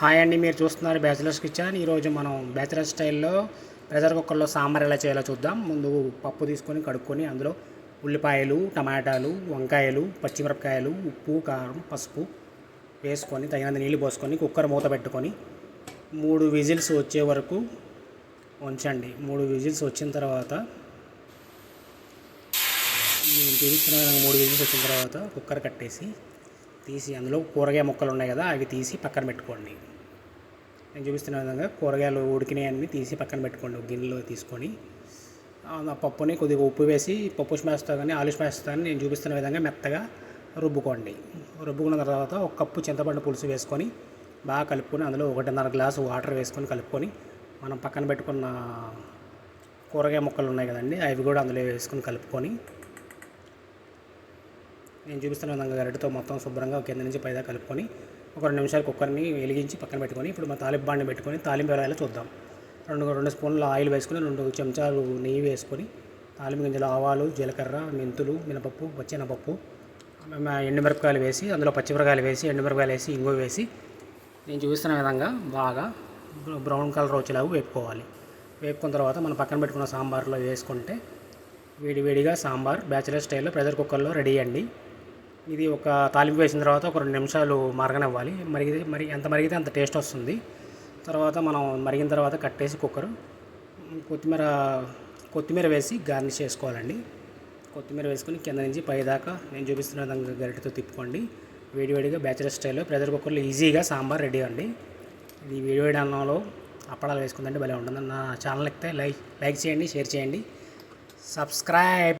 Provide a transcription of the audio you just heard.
Hi అండి మీరు చూస్తున్నారు బ్యాచిలర్స్ కిచెన్. ఈరోజు మనం బ్యాచిలర్ స్టైల్లో ప్రెషర్ కుక్కర్లో సాంబార్ ఎలా చేయాలో చూద్దాం. ముందు పప్పు తీసుకొని కడుక్కొని అందులో ఉల్లిపాయలు టమాటాలు వంకాయలు పచ్చిమిరపకాయలు ఉప్పు కారం పసుపు వేసుకొని తగినంత నీళ్ళు పోసుకొని కుక్కర్ మూత పెట్టుకొని మూడు విజిల్స్ వచ్చే వరకు ఉంచండి. మూడు విజిల్స్ వచ్చిన తర్వాత నేను చూపిస్తున్న మూడు విజిల్స్ వచ్చిన తర్వాత కుక్కర్ కట్టేసి తీసి అందులో కూరగాయ ముక్కలు ఉన్నాయి కదా అవి తీసి పక్కన పెట్టుకోండి. నేను చూపిస్తున్న విధంగా కూరగాయలు ఉడికినాయన్ని తీసి పక్కన పెట్టుకోండి ఒక గిన్నెలో తీసుకొని. ఆ పప్పుని కొద్దిగా ఉప్పు వేసి పప్పు స్మాష్తో కానీ ఆలు స్మాష్తో కానీ నేను చూపిస్తున్న విధంగా మెత్తగా రుబ్బుకోండి. రుబ్బుకున్న తర్వాత ఒక కప్పు చింతపండు పులుసు వేసుకొని బాగా కలుపుకొని అందులో ఒకటిన్నర గ్లాసు వాటర్ వేసుకొని కలుపుకొని మనం పక్కన పెట్టుకున్న కూరగాయ ముక్కలు ఉన్నాయి కదండి అవి కూడా అందులో వేసుకొని కలుపుకొని నేను చూపిస్తున్న విధంగా గరిటతో మొత్తం శుభ్రంగా కింద నుంచి పైదా కలుపుకొని ఒక రెండు నిమిషాలు కుక్కర్ని వెలిగించి పక్కన పెట్టుకొని ఇప్పుడు మన తాలింపు బాండి పెట్టుకొని తాలింపు ఎలా చూద్దాం. రెండు రెండు స్పూన్ల ఆయిల్ వేసుకొని రెండు చెంచాలు నెయ్యి వేసుకొని తాలింపు గింజలు ఆవాలు జీలకర్ర మెంతులు మినపప్పు పచ్చెనపప్పు ఎండుమిరపకాయలు వేసి అందులో పచ్చిమిరపకాయలు వేసి ఎండుమిరపకాయలు వేసి ఇంగువ వేసి నేను చూపిస్తున్న విధంగా బాగా బ్రౌన్ కలర్ వచ్చేలాగా వేపుకోవాలి. వేపుకున్న తర్వాత మనం పక్కన పెట్టుకున్న సాంబార్లో వేసుకుంటే వేడి వేడిగా సాంబార్ బ్యాచిలర్ స్టైల్లో ప్రెషర్ కుక్కర్లో రెడీ అండి. ఇది ఒక తాలింపు వేసిన తర్వాత ఒక రెండు నిమిషాలు మరగనివ్వాలి. మరిగితే మరి ఎంత మరిగితే అంత టేస్ట్ వస్తుంది. తర్వాత మనం మరిగిన తర్వాత కట్టేసి కుక్కర్ కొత్తిమీర కొత్తిమీర వేసి గార్నిష్ చేసుకోవాలండి. కొత్తిమీర వేసుకొని కింద నుంచి పైదాకా నేను చూపిస్తున్న విధంగా గరిటతో తిప్పుకోండి. వేడివేడిగా బ్యాచిలర్ స్టైల్లో ప్రెషర్ కుక్కర్లో ఈజీగా సాంబార్ రెడీ అండి. ఇది వేడివేడి అన్నంలో అప్పడాలు వేసుకుందంటే భలే ఉంటుంది నా ఛానల్ ఎక్కితే లైక్ లైక్ చేయండి షేర్ చేయండి. సబ్స్క్రైబ్.